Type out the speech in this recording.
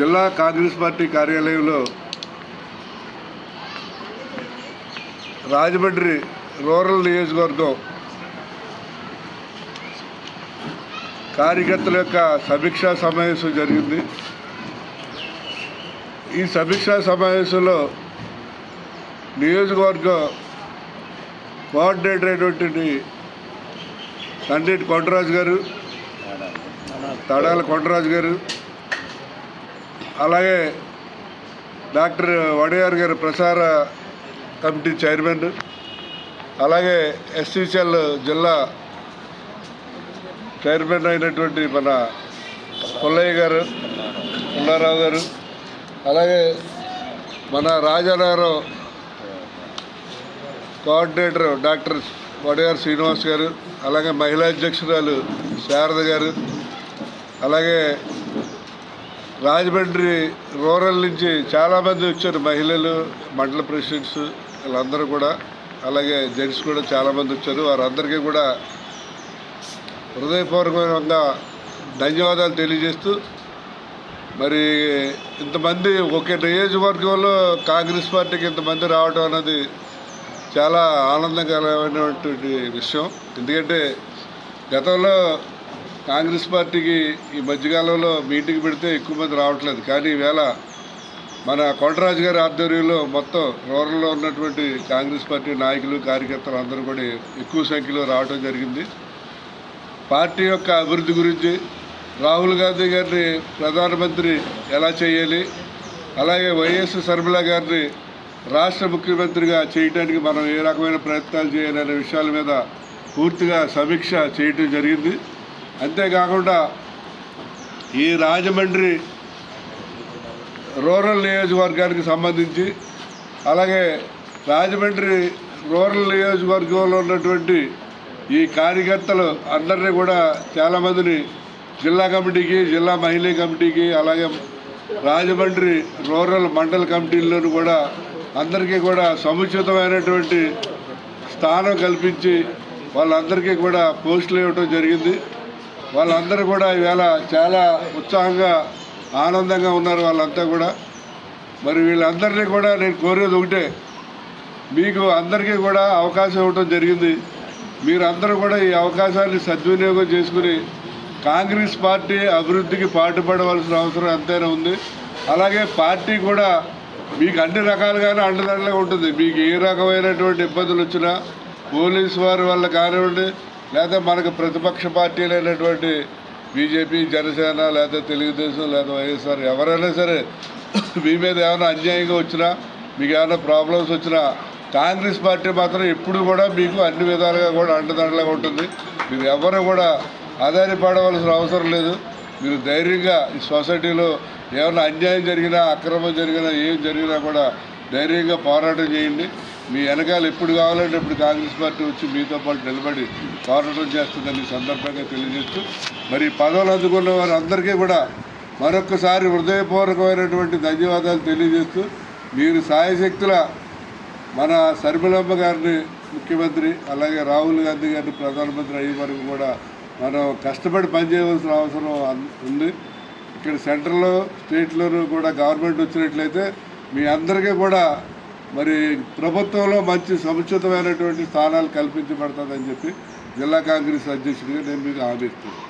జిల్లా కాంగ్రెస్ పార్టీ కార్యాలయంలో రాజమండ్రి రూరల్ నియోజకవర్గం కార్యకర్తల యొక్క సమీక్షా సమావేశం జరిగింది. ఈ సమీక్షా సమావేశంలో నియోజకవర్గం కోఆర్డినేటర్ అయినటువంటి తండ్రి కొండరాజు గారు తడాల కొండరాజు గారు అలాగే డాక్టర్ వడియార్ గారు ప్రసార కమిటీ చైర్మన్ అలాగే ఎస్సీసీఎల్ జిల్లా చైర్మన్ అయినటువంటి మన పుల్లయ్య గారు పుల్లారావు గారు అలాగే మన రాజానగరం కోఆర్డినేటర్ డాక్టర్ వడియార్ శ్రీనివాస్ గారు అలాగే మహిళా అధ్యక్షురాలు శారద గారు అలాగే రాజమండ్రి రూరల్ నుంచి చాలామంది వచ్చారు. మహిళలు మండల ప్రెసిడెంట్స్ వీళ్ళందరూ కూడా. అలాగే జెంట్స్ కూడా చాలామంది వచ్చారు. వారందరికీ కూడా హృదయపూర్వకంగా ధన్యవాదాలు తెలియజేస్తూ మరి ఇంతమంది ఒకే నియోజకవర్గంలో కాంగ్రెస్ పార్టీకి ఇంతమంది రావడం అన్నది చాలా ఆనందకరమైనటువంటి విషయం. ఎందుకంటే గతంలో కాంగ్రెస్ పార్టీకి ఈ మధ్యకాలంలో మీటింగ్ పెడితే ఎక్కువ మంది రావట్లేదు. కానీ ఈవేళ మన కొండరాజు గారి ఆధ్వర్యంలో మొత్తం రూరల్లో ఉన్నటువంటి కాంగ్రెస్ పార్టీ నాయకులు కార్యకర్తలు అందరూ కూడా ఎక్కువ సంఖ్యలో రావడం జరిగింది. పార్టీ యొక్క అభివృద్ధి గురించి రాహుల్ గాంధీ గారిని ప్రధానమంత్రి ఎలా చేయాలి అలాగే వైఎస్ శర్మిల గారిని రాష్ట్ర ముఖ్యమంత్రిగా చేయడానికి మనం ఏ రకమైన ప్రయత్నాలు చేయాలనే విషయాల మీద పూర్తిగా సమీక్ష చేయటం జరిగింది. అంతేకాకుండా ఈ రాజమండ్రి రూరల్ నియోజకవర్గానికి సంబంధించి అలాగే రాజమండ్రి రూరల్ నియోజకవర్గంలో ఉన్నటువంటి ఈ కార్యకర్తలు అందరినీ కూడా చాలామందిని జిల్లా కమిటీకి జిల్లా మహిళా కమిటీకి అలాగే రాజమండ్రి రూరల్ మండల కమిటీల్లోనూ కూడా అందరికీ కూడా సముచితమైనటువంటి స్థానం కల్పించి వాళ్ళందరికీ కూడా పోస్టులు ఇవ్వటం జరిగింది. వాళ్ళందరూ కూడా ఈవేళ చాలా ఉత్సాహంగా ఆనందంగా ఉన్నారు వాళ్ళంతా కూడా. మరి వీళ్ళందరినీ కూడా నేను కోరేది ఒకటే మీకు అందరికీ కూడా అవకాశం ఇవ్వడం జరిగింది. మీరందరూ కూడా ఈ అవకాశాన్ని సద్వినియోగం చేసుకుని కాంగ్రెస్ పార్టీ అభివృద్ధికి పాటుపడవలసిన అవసరం ఎంతైనా ఉంది. అలాగే పార్టీ కూడా మీకు అన్ని రకాలుగానే అండదండగా ఉంటుంది. మీకు ఏ రకమైనటువంటి ఇబ్బందులు వచ్చినా పోలీసు వారి వల్ల కానివ్వండి లేదా మనకు ప్రతిపక్ష పార్టీలైనటువంటి బీజేపీ జనసేన లేదా తెలుగుదేశం లేదా వైఎస్ఆర్ ఎవరైనా సరే మీ మీద ఏమైనా అన్యాయంగా వచ్చినా మీకు ఏమైనా ప్రాబ్లమ్స్ వచ్చినా కాంగ్రెస్ పార్టీ మాత్రం ఎప్పుడు కూడా మీకు అన్ని విధాలుగా కూడా అండదండలుగా ఉంటుంది. మీరు ఎవరు కూడా ఆధారపడవలసిన అవసరం లేదు. మీరు ధైర్యంగా ఈ సొసైటీలో ఏమైనా అన్యాయం జరిగినా అక్రమం జరిగినా ఏం జరిగినా కూడా ధైర్యంగా పోరాటం చేయండి. మీ వెనకాల ఎప్పుడు కావాలంటే ఇప్పుడు కాంగ్రెస్ పార్టీ వచ్చి మీతో పాటు నిలబడి పోరాటం చేస్తుందని సందర్భంగా తెలియజేస్తూ మరి పదవులు అందుకున్న వారు అందరికీ కూడా మరొకసారి హృదయపూర్వకమైనటువంటి ధన్యవాదాలు తెలియజేస్తూ మీరు సాయశక్తుల మన శర్మిలమ్మ గారిని ముఖ్యమంత్రి అలాగే రాహుల్ గాంధీ గారిని ప్రధానమంత్రి అయ్యే వరకు కూడా మనం కష్టపడి పనిచేయవలసిన అవసరం ఉంది. ఇక్కడ సెంట్రల్లో స్టేట్లోనూ కూడా గవర్నమెంట్ వచ్చినట్లయితే మీ అందరికీ కూడా మరి ప్రభుత్వంలో మంచి సముచితమైనటువంటి స్థానాలు కల్పించబడుతుందని చెప్పి జిల్లా కాంగ్రెస్ అధ్యక్షుడిగా నేను మీకు హామీ ఇస్తున్నాను.